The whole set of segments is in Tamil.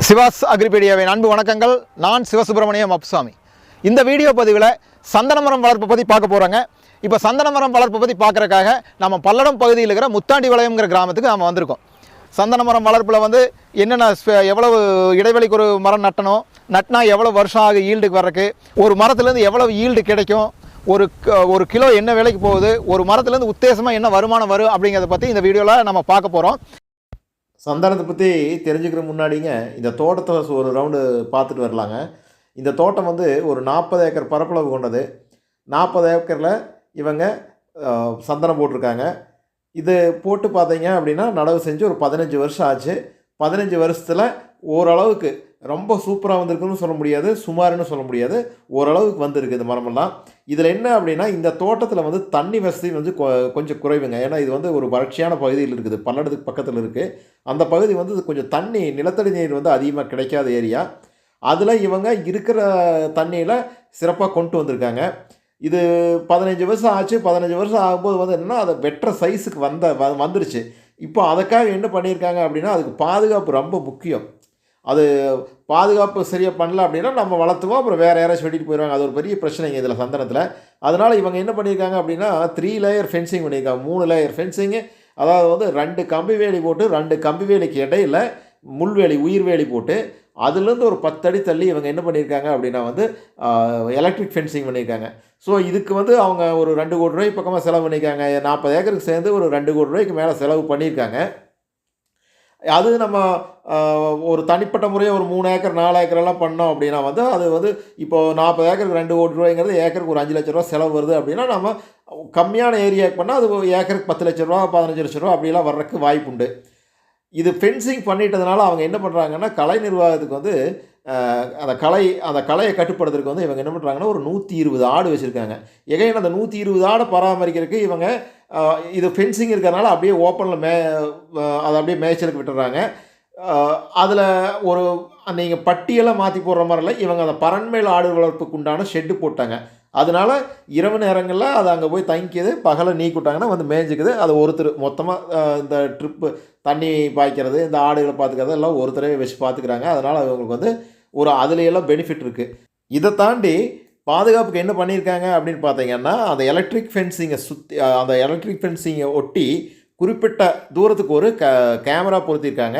சிவாஸ் அக்ரிபீடியாவின் அன்பு வணக்கங்கள். நான் சிவசுப்பிரமணியம் அப்சாமி இந்த வீடியோ பதிவில் சந்தன மரம் வளர்ப்பை பற்றி பார்க்க போகிறோங்க இப்போ சந்தன மரம் பற்றி பார்க்குறக்காக நம்ம பல்லடம் பகுதியில் இருக்கிற முத்தாண்டி வளையம்ங்கிற கிராமத்துக்கு நம்ம வந்திருக்கோம். சந்தன மரம் வளர்ப்பில் வந்து என்னென்ன எவ்வளவு இடைவெளிக்கு ஒரு மரம் நட்டணும் நட்டினா எவ்வளோ வருஷம் ஆகும் ஈல்டுக்கு வர்றக்கு ஒரு மரத்துலேருந்து எவ்வளவு ஈல்டு கிடைக்கும் ஒரு க- ஒரு கிலோ என்ன விலைக்கு போகுது ஒரு மரத்துலேருந்து உத்தேசமாக என்ன வருமானம் வரும் அப்படிங்கிறத பற்றி இந்த வீடியோவில் நம்ம பார்க்க போகிறோம் சந்தானத்தை பற்றி தெரிஞ்சுக்கிற முன்னாடிங்க இந்த தோட்டத்தை ஒரு ரவுண்டு பார்த்துட்டு வரலாங்க. இந்த தோட்டம் வந்து ஒரு நாற்பது ஏக்கர் பரப்பளவு கொண்டது. நாற்பது ஏக்கரில் இவங்க சந்தனம் போட்டிருக்காங்க. இது போட்டு பார்த்தீங்க அப்படின்னா நடவு செஞ்சு ஒரு பதினஞ்சு வருஷம் ஆச்சு. பதினஞ்சு வருஷத்தில் ஓரளவுக்கு ரொம்ப சூப்பராக வந்திருக்குன்னு சொல்ல முடியாது சுமாருன்னு சொல்ல முடியாது. ஓரளவுக்கு வந்திருக்கு இந்த மரமெல்லாம். இதில் என்ன அப்படின்னா இந்த தோட்டத்தில் வந்து தண்ணி வசதி வந்து கொ- கொஞ்சம் குறைவுங்க. ஏன்னா இது வந்து ஒரு வறட்சியான பகுதியில் இருக்குது. பல்லடத்துக்கு பக்கத்தில் இருக்குது அந்த பகுதி வந்து கொஞ்சம் தண்ணி நிலத்தடி நீர் வந்து அதிகமாக கிடைக்காத ஏரியா. அதில் இவங்க இருக்கிற தண்ணியில் சிறப்பாக கொண்டு வந்திருக்காங்க. இது பதினஞ்சு வருஷம் ஆச்சு. பதினஞ்சு வருஷம் ஆகும்போது வந்து என்னென்னா அதை வெட்டுற சைஸுக்கு வந்த வந்துருச்சு. இப்போ அதுக்காக என்ன பண்ணியிருக்காங்க அப்படின்னா அதுக்கு பாதுகாப்பு ரொம்ப முக்கியம். அது பாதுகாப்பு சரியாக பண்ணல அப்படின்னா நம்ம வளர்த்துவோம் அப்புறம் வேறு யாராச்சும் வெட்டிட்டு போயிடுவாங்க அது ஒரு பெரிய பிரச்சனைங்க இதில் சந்தனத்தில். அதனால் இவங்க என்ன பண்ணியிருக்காங்க அப்படின்னா த்ரீ லேயர் ஃபென்சிங் பண்ணியிருக்காங்க மூணு லேயர் ஃபென்சிங்கு அதாவது வந்து ரெண்டு கம்பி வேலி போட்டு ரெண்டு கம்பி வேலிக்கு இடையில் முள்வேலி உயிர் வேலி போட்டு அதுலேருந்து ஒரு பத்தடி தள்ளி இவங்க என்ன பண்ணியிருக்காங்க அப்படின்னா வந்து எலக்ட்ரிக் ஃபென்சிங் பண்ணியிருக்காங்க ஸோ இதுக்கு வந்து அவங்க ஒரு ரெண்டு கோடி ரூபாய் பக்கமாக செலவு பண்ணியிருக்காங்க நாற்பது ஏக்கருக்கு சேர்ந்து ஒரு ரெண்டு கோடி ரூபாய்க்கு மேலே செலவு பண்ணியிருக்காங்க அது நம்ம ஒரு தனிப்பட்ட முறையை ஒரு மூணு ஏக்கர் நாலு ஏக்கர் எல்லாம் பண்ணோம் அப்படின்னா வந்து அது வந்து இப்போ நாற்பது ஏக்கருக்கு ரெண்டு கோடி ரூபாய்ங்கிறது ஏக்கருக்கு ஒரு அஞ்சு லட்ச ரூபா செலவு வருது அப்படின்னா நம்ம கம்மியான ஏரியாவுக்கு பண்ணால் அது ஏக்கருக்கு பத்து லட்ச ரூபா பதினஞ்சு லட்ச ரூபா அப்படிலாம் வர்றதுக்கு வாய்ப்புண்டு. இது ஃபென்சிங் பண்ணிட்டதுனால அவங்க என்ன பண்ணுறாங்கன்னா கலை நிர்வாகத்துக்கு வந்து அந்த கலை அந்த கலையை கட்டுப்படுத்துறதுக்கு வந்து இவங்க என்ன பண்ணுறாங்கன்னா ஒரு நூற்றி இருபது ஆடு வச்சுருக்காங்க. எகைன் அந்த நூற்றி இருபது ஆடை பராமரிக்கிறதுக்கு இவங்க இது ஃபென்சிங் இருக்கிறனால அப்படியே ஓப்பனில் மே அதை அப்படியே மேய்ச்சலுக்கு விட்டுறாங்க. அதில் ஒரு நீங்கள் பட்டியெல்லாம் மாற்றி போடுற மாதிரி இல்லை இவங்க அந்த பரண்மேல் ஆடு வளர்ப்புக்கு உண்டான ஷெட்டு போட்டாங்க. அதனால இரவு நேரங்களில் அது அங்கே போய் தங்கிக்குது பகலை நீக்கிவிட்டாங்கன்னா வந்து மேய்ஞ்சிக்குது. அது ஒருத்தர் மொத்தமாக இந்த ட்ரிப்பு தண்ணி பாய்க்கிறது இந்த ஆடுகளை பார்த்துக்கிறது எல்லாம் ஒருத்தரவே வச்சு பார்த்துக்கிறாங்க. அதனால் அவங்களுக்கு வந்து ஒரு அதுலையெல்லாம் பெனிஃபிட் இருக்குது இதை தாண்டி பாதுகாப்புக்கு என்ன பண்ணியிருக்காங்க அப்படின்னு பார்த்தீங்கன்னா அந்த எலக்ட்ரிக் ஃபென்சிங்கை சுற்றி அந்த எலக்ட்ரிக் ஃபென்சிங்கை ஒட்டி குறிப்பிட்ட தூரத்துக்கு ஒரு க கேமரா பொருத்தியிருக்காங்க.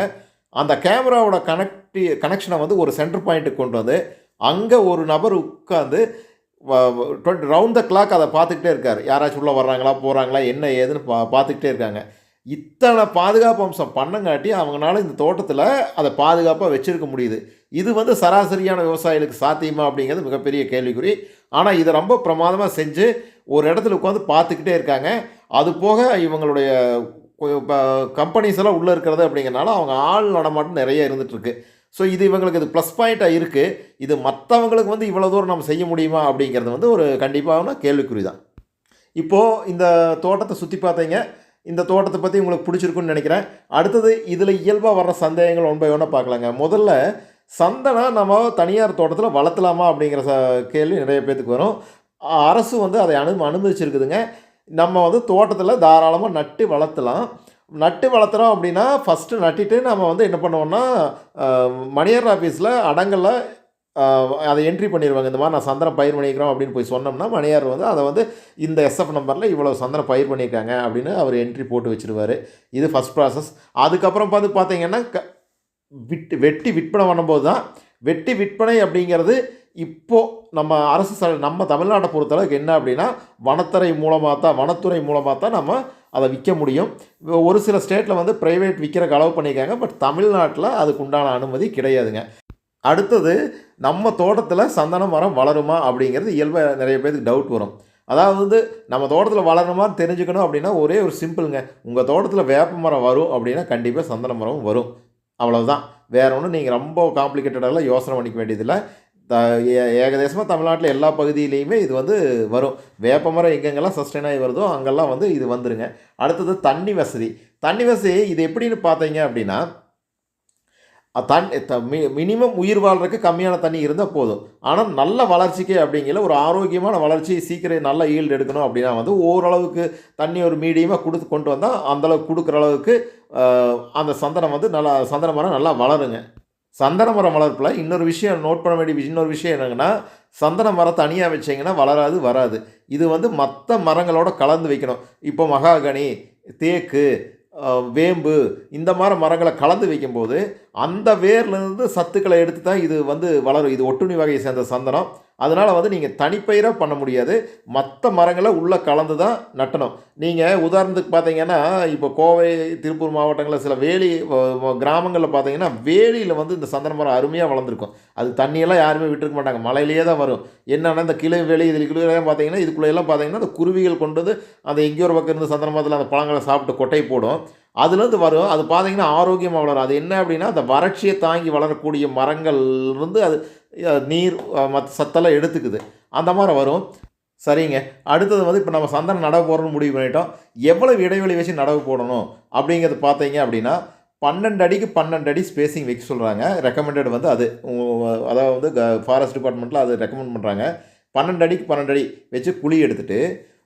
அந்த கேமராவோட கனெக்டி கனெக்ஷனை வந்து ஒரு சென்டர் பாயிண்ட்டுக்கு கொண்டு வந்து அங்கே ஒரு நபர் உட்காந்து டுவெண்ட்டி ரவுண்ட் த கிளாக் அதை பார்த்துக்கிட்டே இருக்கார். யாராச்சும் உள்ளே வர்றாங்களா போகிறாங்களா என்ன ஏதுன்னு பா பார்த்துக்கிட்டே இருக்காங்க. இத்தனை பாதுகாப்பு அம்சம் பண்ணங்காட்டி அவங்களால இந்த தோட்டத்தில் அதை பாதுகாப்பாக வச்சுருக்க முடியுது. இது வந்து சராசரியான விவசாயிகளுக்கு சாத்தியமா அப்படிங்கிறது மிகப்பெரிய கேள்விக்குறி. ஆனால் இதை ரொம்ப பிரமாதமாக செஞ்சு ஒரு இடத்துல உட்காந்து பார்த்துக்கிட்டே இருக்காங்க. அது போக இவங்களுடைய கம்பெனிஸ் எல்லாம் உள்ளே இருக்கிறது அப்படிங்கிறனால அவங்க ஆள் நடமாட்டம் நிறைய இருந்துகிட்ருக்கு ஸோ இது இவங்களுக்கு இது ப்ளஸ் பாயிண்ட்டாக இருக்குது இது மற்றவங்களுக்கு வந்து இவ்வளோ தூரம் நம்ம செய்ய முடியுமா அப்படிங்கிறது வந்து ஒரு கண்டிப்பான கேள்விக்குறி தான். இப்போது இந்த தோட்டத்தை சுற்றி பார்த்தீங்க. இந்த தோட்டத்தை பற்றி உங்களுக்கு பிடிச்சிருக்குன்னு நினைக்கிறேன். அடுத்தது இதில் இயல்பாக வர்ற சந்தேகங்கள் ஒன் பை ஒன்னாக பார்க்கலாங்க. முதல்ல சந்தனம் நம்ம தனியார் தோட்டத்தில் வளர்த்தலாமா அப்படிங்கிற ச கேள்வி நிறைய பேர்த்துக்கு வரும். அரசு வந்து அதை அனு அனுமதிச்சிருக்குதுங்க. நம்ம வந்து தோட்டத்தில் தாராளமாக நட்டு வளர்த்தலாம். நட்டு வளர்த்துறோம் அப்படின்னா ஃபஸ்ட்டு நட்டிட்டு நம்ம வந்து என்ன பண்ணுவோம்னா மணியர் ஆஃபீஸில் அடங்கலில் அதை என்ட்ரி பண்ணிடுவாங்க இந்த மாதிரி நான் சந்தனம் பயிர் பண்ணிக்கிறோம் அப்படின்னு போய் சொன்னோம்னா மணியார் வந்து அதை வந்து இந்த எஸ்எஃப் நம்பரில் இவ்வளோ சந்தனம் பயிர் பண்ணியிருக்காங்க அப்படின்னு அவர் என்ட்ரி போட்டு வச்சுருவார். இது ஃபஸ்ட் ப்ராசஸ் அதுக்கப்புறம் பார்த்து பார்த்தீங்கன்னா க விட்டு வெட்டி விற்பனை பண்ணும்போது தான் வெட்டி விற்பனை அப்படிங்கிறது இப்போ நம்ம அரசு ச நம்ம தமிழ்நாட்டை பொறுத்தளவுக்கு என்ன அப்படின்னா வனத்துறை மூலமாக தான் வனத்துறை மூலமாக தான் நம்ம அதை விற்க முடியும். ஒரு சில ஸ்டேட்டில் வந்து ப்ரைவேட் விற்கிறக்கு அளவு பண்ணியிருக்காங்க பட் தமிழ்நாட்டில் அதுக்கு உண்டான அனுமதி கிடையாதுங்க. அடுத்தது நம்ம தோட்டத்தில் சந்தன மரம் வளருமா அப்படிங்கிறது இயல்பாக நிறைய பேருக்கு டவுட் வரும். அதாவது வந்து நம்ம தோட்டத்தில் வளரணுமான்னு தெரிஞ்சுக்கணும் அப்படின்னா ஒரே ஒரு சிம்பிளுங்க உங்கள் தோட்டத்தில் வேப்ப மரம் வரும் அப்படின்னா கண்டிப்பாக சந்தன மரம் வரும். அவ்வளவுதான். வேற ஒன்றும் நீங்கள் ரொம்ப காம்ப்ளிகேட்டடெல்லாம் யோசனை பண்ணிக்க வேண்டியதில்லை. த ஏ- ஏகதேசமாக தமிழ்நாட்டில் எல்லா பகுதியிலையுமே இது வந்து வரும். வேப்ப மரம் எங்கெங்கெல்லாம் சஸ்டெயின் ஆகி வருதோ அங்கெல்லாம் வந்து இது வந்துருங்க. அடுத்தது தண்ணி வசதி. தண்ணி வசதி இது எப்படின்னு பார்த்தீங்க அப்படின்னா தண்ணி த மி மினிமம் உயிர் வாழ்றதுக்கு கம்மியான தண்ணி இருந்தால் போதும். ஆனால் நல்ல வளர்ச்சிக்கு அப்படிங்கிற ஒரு ஆரோக்கியமான வளர்ச்சி சீக்கிரம் நல்ல ஈல்டு எடுக்கணும் அப்படின்னா வந்து ஓரளவுக்கு தண்ணி ஒரு மீடியமாக கொடுத்து கொண்டு வந்தால் அந்தளவுக்கு கொடுக்குற அளவுக்கு அந்த சந்தனம் வந்து நல்லா சந்தன மரம் நல்லா வளருங்க. சந்தன மரம் வளர்ப்பில் இன்னொரு விஷயம் நோட் பண்ண வேண்டிய இன்னொரு விஷயம் என்னங்கன்னா சந்தன மரம் தனியாக வச்சிங்கன்னா வளராது வராது. இது வந்து மற்ற மரங்களோட கலந்து வைக்கணும். இப்போ மகாகனி தேக்கு வேம்பு இந்த மாதிரி மரங்களை கலந்து வைக்கும்போது அந்த வேர்லேருந்து சத்துக்களை எடுத்து தான் இது வந்து வளரும். இது ஒட்டுணி வகையை சேர்ந்த சந்தனம். அதனால் வந்து நீங்கள் தனிப்பயிராக பண்ண முடியாது. மற்ற மரங்களை உள்ளே கலந்து தான் நட்டணும். நீங்கள் உதாரணத்துக்கு பார்த்தீங்கன்னா இப்போ கோவை திருப்பூர் மாவட்டங்களில் சில வேலி கிராமங்களில் பார்த்தீங்கன்னா வேலியில் வந்து இந்த சந்தன மரம் அருமையாக வளர்ந்துருக்கும். அது தண்ணியெல்லாம் யாருமே விட்டுருக்க மாட்டாங்க. மலையிலேயே தான் வரும். என்னென்னா இந்த கிளை வேலி இதில் கிளையெல்லாம் பார்த்தீங்கன்னா இதுக்குள்ளே எல்லாம் பார்த்தீங்கன்னா அந்த குருவிகள் கொண்டு வந்து அந்த எங்கேயோ ஒரு பக்கம் இருந்து சந்தன மரத்தில் அந்த பழங்களை சாப்பிட்டு கொட்டை போடும். அதுலேருந்து வரும். அது பார்த்தீங்கன்னா ஆரோக்கியமாக வளரும். அது என்ன அப்படின்னா அந்த வறட்சியை தாங்கி வளரக்கூடிய மரங்கள் இருந்து அது நீர் மற்ற சத்தெல்லாம் எடுத்துக்குது. அந்த மாதிரி வரும். சரிங்க. அடுத்தது வந்து இப்போ நம்ம சந்தனம் நடவு போடணும்னு முடிவு பண்ணிட்டோம். எவ்வளவு இடைவெளி வச்சு நடவு போடணும் அப்படிங்கிறது பார்த்தீங்க அப்படின்னா பன்னெண்டு அடிக்கு பன்னெண்டு அடி ஸ்பேசிங் வைக்க சொல்கிறாங்க ரெக்கமெண்டட் வந்து அது. அதாவது வந்து ஃபாரஸ்ட் டிபார்ட்மெண்ட்டில் அது ரெக்கமெண்ட் பண்ணுறாங்க பன்னெண்டு அடிக்கு பன்னெண்டு அடி வச்சு குழி எடுத்துகிட்டு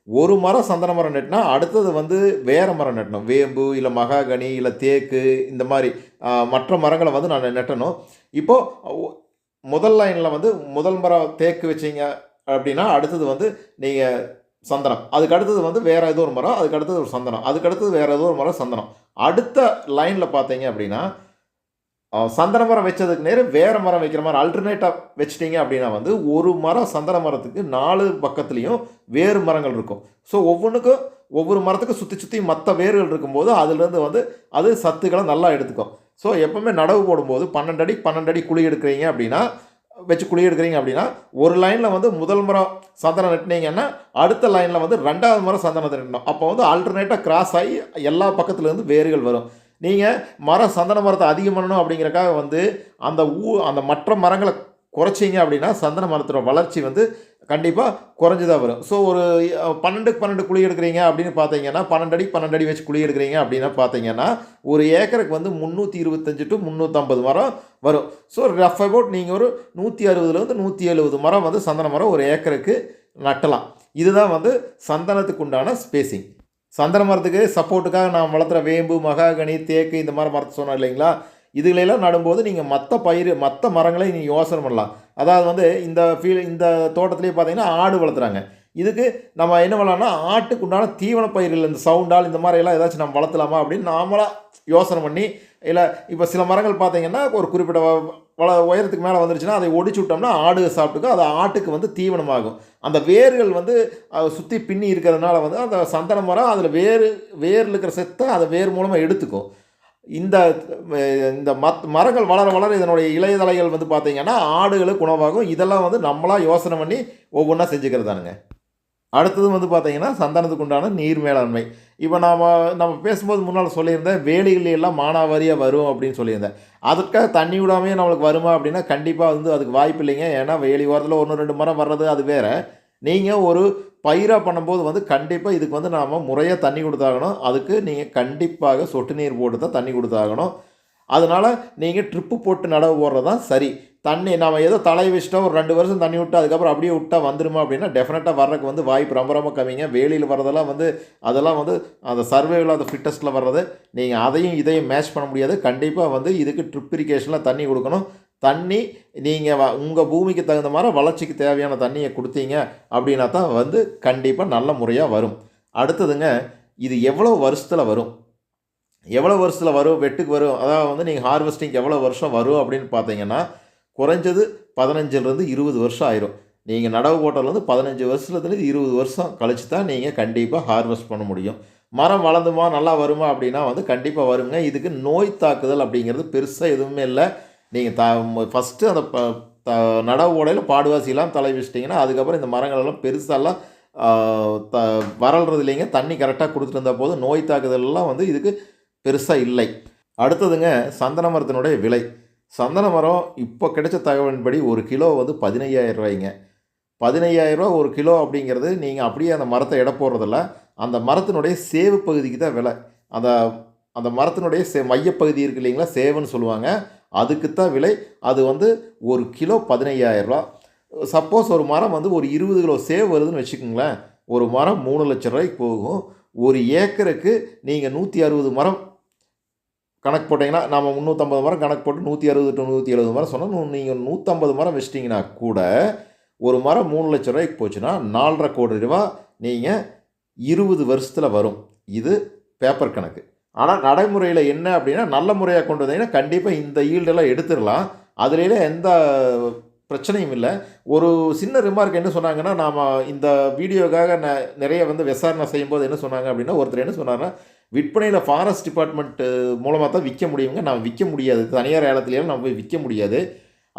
ஒரு மரம் சந்தன மரம் நட்டினா அடுத்தது வந்து வேறு மரம் நட்டணும். வேம்பு இல்லை மகாகனி இல்லை தேக்கு இந்த மாதிரி மற்ற மரங்களை வந்து நான் நட்டணும். இப்போது முதல் லைனில் வந்து முதல் மரம் தேக்கு வச்சீங்க அப்படின்னா அடுத்தது வந்து நீங்கள் சந்தனம். அதுக்கு அடுத்தது வந்து வேறு ஏதோ ஒரு மரம் அதுக்கு அடுத்தது ஒரு சந்தனம். அதுக்கு அடுத்தது வேறு ஏதோ ஒரு மரம் சந்தனம். அடுத்த லைனில் பார்த்தீங்க அப்படின்னா சந்தன மரம் வச்சதுக்கு நேரம் வேறு மரம் வைக்கிற மாதிரி அல்டர்னேட்டாக வச்சிட்டிங்க அப்படின்னா வந்து ஒரு மரம் சந்தன மரத்துக்கு நாலு பக்கத்துலேயும் வேறு மரங்கள் இருக்கும். ஸோ ஒவ்வொன்றுக்கும் ஒவ்வொரு மரத்துக்கும் சுற்றி சுற்றி மற்ற வேர்கள் இருக்கும்போது அதுலேருந்து வந்து அது சத்துக்களை நல்லா எடுத்துக்கும். ஸோ எப்போவுமே நடவு போடும்போது பன்னெண்டு அடி பன்னெண்டு அடி குழி எடுக்கிறீங்க அப்படின்னா வச்சு குழி எடுக்கிறீங்க அப்படின்னா ஒரு லைனில் வந்து முதல் மரம் சந்தனம் நட்டினீங்கன்னா அடுத்த லைனில் வந்து ரெண்டாவது மரம் சந்தனத்தை நட்டணும். அப்போ வந்து ஆல்டர்னேட்டாக கிராஸ் ஆகி எல்லா பக்கத்துலேருந்து வேர்கள் வரும். நீங்கள் மரம் சந்தன மரத்தை அதிகம் பண்ணணும் அப்படிங்கிறக்காக வந்து அந்த ஊ அந்த மற்ற மரங்களை குறைச்சிங்க அப்படின்னா சந்தன மரத்தோட வளர்ச்சி வந்து கண்டிப்பாக குறைஞ்சதாக வரும். ஸோ ஒரு பன்னெண்டுக்கு பன்னெண்டு குழி எடுக்கிறீங்க அப்படின்னு பார்த்தீங்கன்னா பன்னெண்டு அடி பன்னெண்டு அடி வச்சு குழி எடுக்கிறீங்க அப்படின்னா பார்த்தீங்கன்னா ஒரு ஏக்கருக்கு வந்து முந்நூற்றி இருபத்தஞ்சு டு முந்நூற்றம்பது மரம் வரும். ஸோ ரஃப் அபவுட் நீங்கள் ஒரு நூற்றி அறுபதுலேருந்து நூற்றி எழுபது மரம் வந்து சந்தன மரம் ஒரு ஏக்கருக்கு நட்டலாம். இதுதான் வந்து சந்தனத்துக்கு உண்டான ஸ்பேசிங் சந்தன மரத்துக்கு சப்போர்ட்டுக்காக நான் வளர்த்துற வேம்பு மகாகனி தேக்கு இந்த மாதிரி மரத்தை சொன்னேன் இல்லைங்களா? இதுகளெல்லாம் நடும்போது நீங்கள் மற்ற பயிர் மற்ற மரங்களை நீங்கள் யோசனை பண்ணலாம். அதாவது வந்து இந்த ஃபீல் இந்த தோட்டத்துலேயே பார்த்தீங்கன்னா ஆடு வளர்த்துறாங்க. இதுக்கு நம்ம என்ன பண்ணலாம்னா ஆட்டுக்கு உண்டான தீவன பயிர்கள் இந்த சவுண்டால் இந்த மாதிரி எல்லாம் ஏதாச்சும் நம்ம வளர்த்தலாமா அப்படின்னு நாமளாக யோசனை பண்ணி இல்லை இப்போ சில மரங்கள் பார்த்தீங்கன்னா ஒரு குறிப்பிட்ட வ- வள உயரத்துக்கு மேலே வந்துருச்சுன்னா அதை ஒடிச்சு விட்டோம்னா ஆடு சாப்பிட்டுக்கும் அது ஆட்டுக்கு வந்து தீவனமாகும். அந்த வேர்கள் வந்து சுற்றி பின்னி இருக்கிறதுனால வந்து அந்த சந்தன மரம் அதில் வேறு வேரில் இருக்கிற செத்தை அதை வேர் மூலமாக எடுத்துக்கும். இந்த இந்த மத் மரங்கள் வளர வளர இதனுடைய இலையதலைகள் வந்து பார்த்திங்கன்னா ஆடுகளுக்கு உணவாகும். இதெல்லாம் வந்து நம்மளாக யோசனை பண்ணி ஒவ்வொன்றா செஞ்சுக்கிறதானுங்க. அடுத்தது வந்து பார்த்திங்கன்னா சந்தனத்துக்கு உண்டான நீர் மேலாண்மை. இப்போ நாம் நம்ம பேசும்போது முன்னால் சொல்லியிருந்தேன் வேலிகள் எல்லாம் மானாவாரியாக வரும் அப்படின்னு சொல்லியிருந்தேன். அதுக்காக தண்ணி விடாமையே நம்மளுக்கு வருமா அப்படின்னா கண்டிப்பாக வந்து அதுக்கு வாய்ப்பு இல்லைங்க. ஏன்னா வேலி ஓரத்தில் ஒன்று ரெண்டு மரம் வர்றது அது வேறு. நீங்கள் ஒரு பயிராக பண்ணும்போது வந்து கண்டிப்பாக இதுக்கு வந்து நாம் முறையாக தண்ணி கொடுத்தாகணும். அதுக்கு நீங்கள் கண்டிப்பாக சொட்டு நீர் போட்டு தான் தண்ணி கொடுத்தாகணும். அதனால் நீங்கள் ட்ரிப்பு போட்டு நடவு போடுறது தான் சரி. தண்ணி நம்ம ஏதோ தலை வச்சுட்டா ஒரு ரெண்டு வருஷம் தண்ணி விட்டு அதுக்கப்புறம் அப்படியே விட்டா வந்துருமா அப்படின்னா டெஃபினட்டாக வர்றதுக்கு வந்து வாய்ப்பு ரொம்ப ரொம்ப கம்மிங்க. வேலியில் வர்றதெல்லாம் வந்து அதெல்லாம் வந்து அந்த சர்வேவில் அந்த ஃபிட்டஸ்ட்டில் வர்றது. நீங்கள் அதையும் இதையும் மேட்ச் பண்ண முடியாது. கண்டிப்பாக வந்து இதுக்கு ட்ரிப் இரிகேஷனில் தண்ணி கொடுக்கணும். தண்ணி நீங்கள் வ உங்கள் பூமிக்கு தகுந்த மாதிரி வளர்ச்சிக்கு தேவையான தண்ணியை கொடுத்தீங்க அப்படின்னா தான் வந்து கண்டிப்பாக நல்ல முறையாக வரும். அடுத்ததுங்க இது எவ்வளோ வருஷத்தில் வரும்? எவ்வளோ வருஷத்தில் வரும்? வெட்டுக்கு வரும்? அதாவது வந்து நீங்கள் ஹார்வெஸ்டிங் எவ்வளோ வருஷம் வரும் அப்படின்னு பார்த்தீங்கன்னா குறைஞ்சது பதினஞ்சுலேருந்து இருபது வருஷம் ஆயிரும். நீங்கள் நடவு போட்டதுலேருந்து பதினஞ்சு வருஷத்துலேருந்து இருபது வருஷம் கழிச்சு தான் நீங்கள் கண்டிப்பாக ஹார்வெஸ்ட் பண்ண முடியும். மரம் வளர்ந்துமா நல்லா வருமா அப்படின்னா வந்து கண்டிப்பாக வருங்க. இதுக்கு நோய் தாக்குதல் அப்படிங்கிறது பெருசாக எதுவுமே இல்லை. நீங்கள் த ஃபஸ்ட்டு அந்த ப த நடவு உடையில் பாடுவாசியெல்லாம் தலை வச்சிட்டிங்கன்னா அதுக்கப்புறம் இந்த மரங்கள் எல்லாம் பெருசாலாம் த வறள்றது இல்லைங்க. தண்ணி கரெக்டாக கொடுத்துட்டு இருந்த போது நோய் தாக்குதல்லாம் வந்து இதுக்கு பெருசாக இல்லை. அடுத்ததுங்க சந்தன மரத்தினுடைய விலை. சந்தன மரம் இப்போ கிடைச்ச தகவலின்படி ஒரு கிலோ வந்து பதினையாயிரம் ரூபாய்ங்க. பதினையாயிரரூவா ஒரு கிலோ அப்படிங்கிறது நீங்கள் அப்படியே அந்த மரத்தை எடை போடுறதில்ல. அந்த மரத்தினுடைய சேவு பகுதிக்கு தான் விலை. அந்த அந்த மரத்தினுடைய சே மையப்பகுதி இருக்கு இல்லைங்களா? சேவுன்னு சொல்லுவாங்க. அதுக்கு தான் விலை. அது வந்து ஒரு கிலோ பதினையாயிரரூபா சப்போஸ் ஒரு மரம் வந்து ஒரு இருபது கிலோ சேவ் வருதுன்னு வச்சுக்கோங்களேன். ஒரு மரம் மூணு லட்ச ரூபாய்க்கு போகும். ஒரு ஏக்கருக்கு நீங்கள் நூற்றி அறுபது மரம் கணக்கு போட்டிங்கன்னா நம்ம முந்நூற்றம்பது மரம் கணக்கு போட்டு நூற்றி அறுபது டு நூற்றி எழுபது மரம் சொன்னால் நீங்கள் நூற்றம்பது மரம் வச்சிட்டிங்கன்னா கூட ஒரு மரம் மூணு லட்ச ரூபாய்க்கு போச்சுன்னா நாலரை கோடி ரூபா நீங்கள் இருபது வருஷத்தில் வரும். இது பேப்பர் கணக்கு. ஆனால் நடைமுறையில் என்ன அப்படின்னா நல்ல முறையாக கொண்டு வந்தீங்கன்னா கண்டிப்பாக இந்த ஈல்டெல்லாம் எடுத்துடலாம். அதுலேயே எந்த பிரச்சனையும் இல்லை. ஒரு சின்ன ரிமார்க் என்ன சொன்னாங்கன்னா நாம் இந்த வீடியோக்காக ந நிறைய வந்து விசாரணை செய்யும்போது என்ன சொன்னாங்க அப்படின்னா ஒருத்தர் என்ன சொன்னார்னா விற்பனையில் ஃபாரஸ்ட் டிபார்ட்மெண்ட்டு மூலமாக தான் விற்க முடியுங்க நம்ம விற்க முடியாது. தனியார் ஏலத்துலேயும் நம்ம போய் விற்க முடியாது.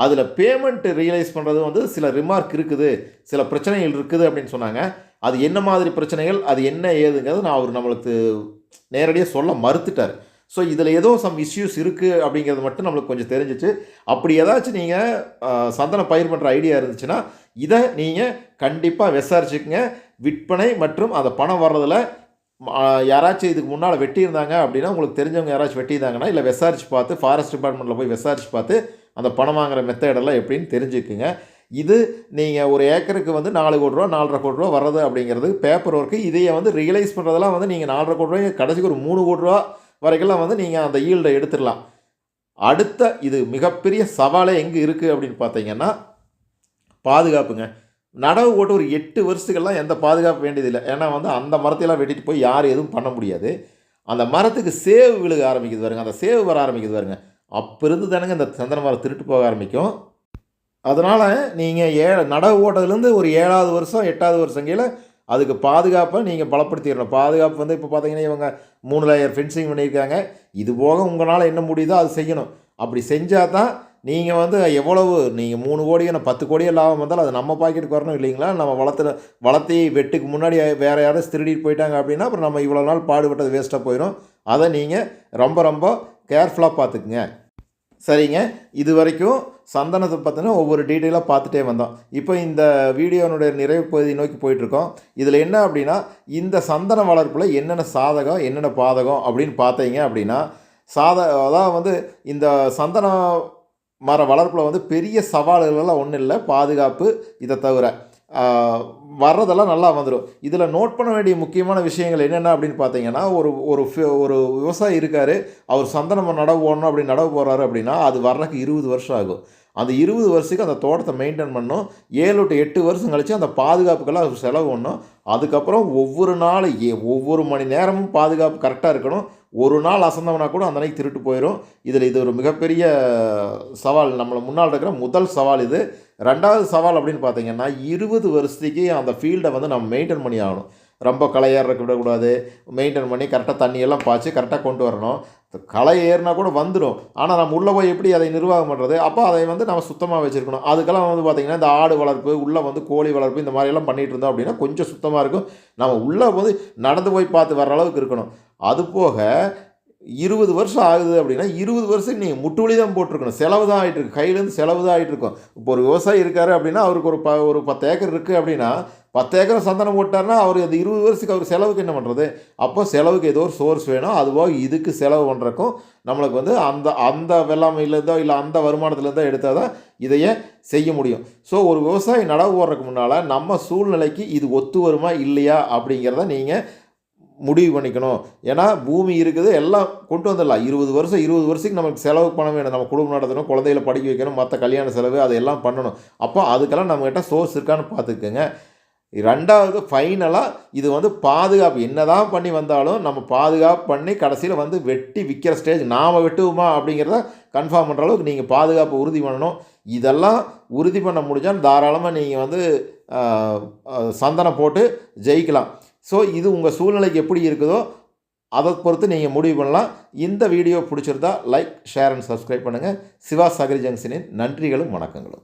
அதில் பேமெண்ட் ரியலைஸ் பண்ணுறது வந்து சில ரிமார்க் இருக்குது. சில பிரச்சனைகள் இருக்குது அப்படின்னு சொன்னாங்க. அது என்ன மாதிரி பிரச்சனைகள்? அது என்ன ஏதுங்கிறது நான் அவர் நம்மளுக்கு நேரடியாக சொல்ல மறுத்துட்டார். ஸோ இதில் ஏதோ சம் இஷ்யூஸ் இருக்குது அப்படிங்கிறது மட்டும் நம்மளுக்கு கொஞ்சம் தெரிஞ்சிச்சு. அப்படி ஏதாச்சும் நீங்கள் சந்தனம் பயிர் பண்ணுற ஐடியா இருந்துச்சுன்னா இதை நீங்கள் கண்டிப்பாக விசாரிச்சுக்கங்க. விற்பனை மற்றும் அந்த பணம் வர்றதில் யாராச்சும் இதுக்கு முன்னால் வெட்டியிருந்தாங்க அப்படின்னா உங்களுக்கு தெரிஞ்சவங்க யாராச்சும் வெட்டியிருந்தாங்கன்னா இல்லை விசாரிச்சு பார்த்து ஃபாரஸ்ட் டிபார்ட்மெண்ட்டில் போய் விசாரிச்சு பார்த்து அந்த பணம் வாங்குகிற மெத்தடெல்லாம் எப்படின்னு தெரிஞ்சுக்குங்க. இது நீங்கள் ஒரு ஏக்கருக்கு வந்து நாலு கோடி ரூபா நாலரை கோடி ரூபா வர்றது அப்படிங்கிறது பேப்பர் ஒர்க்கு இதையை வந்து ரியலைஸ் பண்ணுறதெல்லாம் வந்து நீங்கள் நாலரை கோடி ரூபாய் கடைசிக்கு ஒரு மூணு கோடி ரூபா வரைக்கெல்லாம் வந்து நீங்கள் அந்த ஈல்டை எடுத்துடலாம். அடுத்த இது மிகப்பெரிய சவாலே எங்கே இருக்குது அப்படின்னு பார்த்தீங்கன்னா பாதுகாப்புங்க. நடவு போட்டு ஒரு எட்டு வருஷத்துக்கெல்லாம் எந்த பாதுகாப்பு வேண்டியதில்லை. ஏன்னா வந்து அந்த மரத்தையெல்லாம் வெட்டிட்டு போய் யாரும் எதுவும் பண்ண முடியாது. அந்த மரத்துக்கு சேவு விழுக ஆரம்பிக்குது பாருங்க. அந்த சேவு வர ஆரம்பிக்குது பாருங்க. அப்போ இருந்து தானுங்க இந்த சந்தன மரம் திருட்டு போக ஆரம்பிக்கும். அதனால் நீங்கள் ஏ நடவு ஓட்டதுலேருந்து ஒரு ஏழாவது வருஷம் எட்டாவது வருஷம் கீழே அதுக்கு பாதுகாப்பை நீங்கள் பலப்படுத்திடணும். பாதுகாப்பு வந்து இப்போ பார்த்தீங்கன்னா இவங்க மூணு லேயர் ஃபென்சிங் பண்ணியிருக்காங்க. இது போக உங்களால் என்ன முடியுதோ அது செய்யணும். அப்படி செஞ்சால் தான் நீங்கள் வந்து எவ்வளவு நீங்கள் மூணு கோடியோ நான் பத்து கோடியோ லாபம் வந்தாலும் அது நம்ம பாக்கெட்டுக்கு வரணும் இல்லைங்களா? நம்ம வளர்த்துல வளர்த்தி வெட்டுக்கு முன்னாடி வேறு யாரும் திருடிட்டு போயிட்டாங்க அப்படின்னா அப்புறம் நம்ம இவ்வளோ நாள் பாடுபட்டது வேஸ்ட்டாக போயிடும் அதை நீங்கள் ரொம்ப ரொம்ப கேர்ஃபுல்லாக பார்த்துக்குங்க சரிங்க. இது வரைக்கும் சந்தனத்தை பற்றின ஒவ்வொரு டீட்டெயிலாக பார்த்துட்டே வந்தோம். இப்போ இந்த வீடியோனுடைய நிறைவு பகுதி நோக்கி போயிட்டுருக்கோம். இதில் என்ன அப்படின்னா இந்த சந்தன வளர்ப்பில் என்னென்ன சாதகம் என்னென்ன பாதகம் அப்படின்னு பார்த்தீங்க அப்படின்னா சாத அதாவது வந்து இந்த சந்தன மர வளர்ப்பில் வந்து பெரிய சவால்கள்லாம் ஒன்றும் இல்லை பாதுகாப்பு இதை தவிர. வர்றதெல்லாம் நல்லா வந்துடும் இதில் நோட் பண்ண வேண்டிய முக்கியமான விஷயங்கள் என்னென்ன அப்படின்னு பார்த்தீங்கன்னா ஒரு ஒரு ஒரு விவசாயி இருக்கார் அவர் சந்தனம் நடவு போடணும் அப்படி நடவு போகிறாரு அப்படின்னா அது வர்றதுக்கு இருபது வருஷம் ஆகும். அந்த இருபது வருஷத்துக்கு அந்த தோட்டத்தை மெயின்டைன் பண்ணணும். ஏழு டு எட்டு வருஷம் கழித்து அந்த பாதுகாப்புக்கெல்லாம் அவர் செலவு பண்ணணும். அதுக்கப்புறம் ஒவ்வொரு நாள் ஏ- ஒவ்வொரு மணி நேரமும் பாதுகாப்பு கரெக்டாக இருக்கணும். ஒரு நாள் அசந்தவனா கூட அந்த அன்னைக்கு திருட்டு போயிடும் இதில் இது ஒரு மிகப்பெரிய சவால். நம்மளை முன்னால் இருக்கிற முதல் சவால் இது. ரெண்டாவது சவால் அப்படின்னு பார்த்தீங்கன்னா இருபது வருஷத்துக்கு அந்த ஃபீல்டை வந்து நம்ம மெயின்டைன் பண்ணி ஆகணும். ரொம்ப களை ஏறக்கு விடக்கூடாது. மெயின்டைன் பண்ணி கரெக்டாக தண்ணியெல்லாம் பாய்ச்சி கரெக்டாக கொண்டு வரணும். களை ஏறினா கூட வந்துடும் ஆனால் நம்ம உள்ளே போய் எப்படி அதை நிர்வாகம் பண்ணுறது அப்போ அதை வந்து நம்ம சுத்தமாக வச்சுருக்கணும். அதுக்கெல்லாம் வந்து பார்த்திங்கன்னா இந்த ஆடு வளர்ப்பு உள்ளே வந்து கோழி வளர்ப்பு இந்த மாதிரியெல்லாம் பண்ணிகிட்டு இருந்தோம் அப்படின்னா கொஞ்சம் சுத்தமாக இருக்கும். நம்ம உள்ளே வந்து நடந்து போய் பார்த்து வர அளவுக்கு இருக்கணும். அது போக இருபது வருஷம் ஆகுது அப்படின்னா இருபது வருஷம் நீங்கள் முட்டுவலி தான் போட்டிருக்கணும். செலவு தான் ஆகிட்டு இருக்கு. கையிலேருந்து செலவு தான் ஆகிட்டு இருக்கும். இப்போ ஒரு விவசாயி இருக்கார் அப்படின்னா அவருக்கு ஒரு ப ஒரு பத்து ஏக்கர் இருக்குது அப்படின்னா பத்து ஏக்கர் சந்தனம் போட்டார்னா அவர் அந்த இருபது வருஷத்துக்கு அவர் செலவுக்கு என்ன பண்ணுறது அப்போ செலவுக்கு ஏதோ ஒரு சோர்ஸ் வேணும். அதுபோக இதுக்கு செலவு பண்ணுறக்கும் நம்மளுக்கு வந்து அந்த அந்த வெள்ளாமையிலேருந்தோ இல்லை அந்த வருமானத்துலேருந்தோ எடுத்தால் தான் இதையே செய்ய முடியும். ஸோ ஒரு விவசாயி நடவு போடுறதுக்கு முன்னால் நம்ம சூழ்நிலைக்கு இது ஒத்து வருமா இல்லையா அப்படிங்கிறத நீங்கள் முடிவு பண்ணிக்கணும். ஏன்னா பூமி இருக்குது எல்லாம் கொண்டு வந்துடலாம். இருபது வருஷம் இருபது வருஷத்துக்கு நமக்கு செலவு பண்ண வேணும். நம்ம குடும்பம் நடத்தணும் குழந்தைகளை படிக்க வைக்கணும் மற்ற கல்யாண செலவு அதையெல்லாம் பண்ணணும். அப்போ அதுக்கெல்லாம் நம்மக்கிட்ட சோர்ஸ் இருக்கான்னு பார்த்துக்கோங்க. ரெண்டாவது ஃபைனலாக இது வந்து பாதுகாப்பு. என்னதான் பண்ணி வந்தாலும் நம்ம பாதுகாப்பு பண்ணி கடைசியில் வந்து வெட்டி விற்கிற ஸ்டேஜ் நாம் வெட்டுவோமா அப்படிங்கிறத கன்ஃபார்ம் பண்ணுற அளவுக்கு நீங்கள் பாதுகாப்பு உறுதி பண்ணணும். இதெல்லாம் உறுதி பண்ண முடிஞ்சால் தாராளமாக நீங்கள் வந்து சந்தனம் போட்டு ஜெயிக்கலாம். ஸோ இது உங்கள் சூழ்நிலைக்கு எப்படி இருக்குதோ அதை பொறுத்து நீங்கள் முடிவு பண்ணலாம். இந்த வீடியோ பிடிச்சிருந்தா லைக் ஷேர் அண்ட் சப்ஸ்கிரைப் பண்ணுங்கள் சிவா சகரி ஜங்ஷனின் நன்றிகளும் வணக்கங்களும்.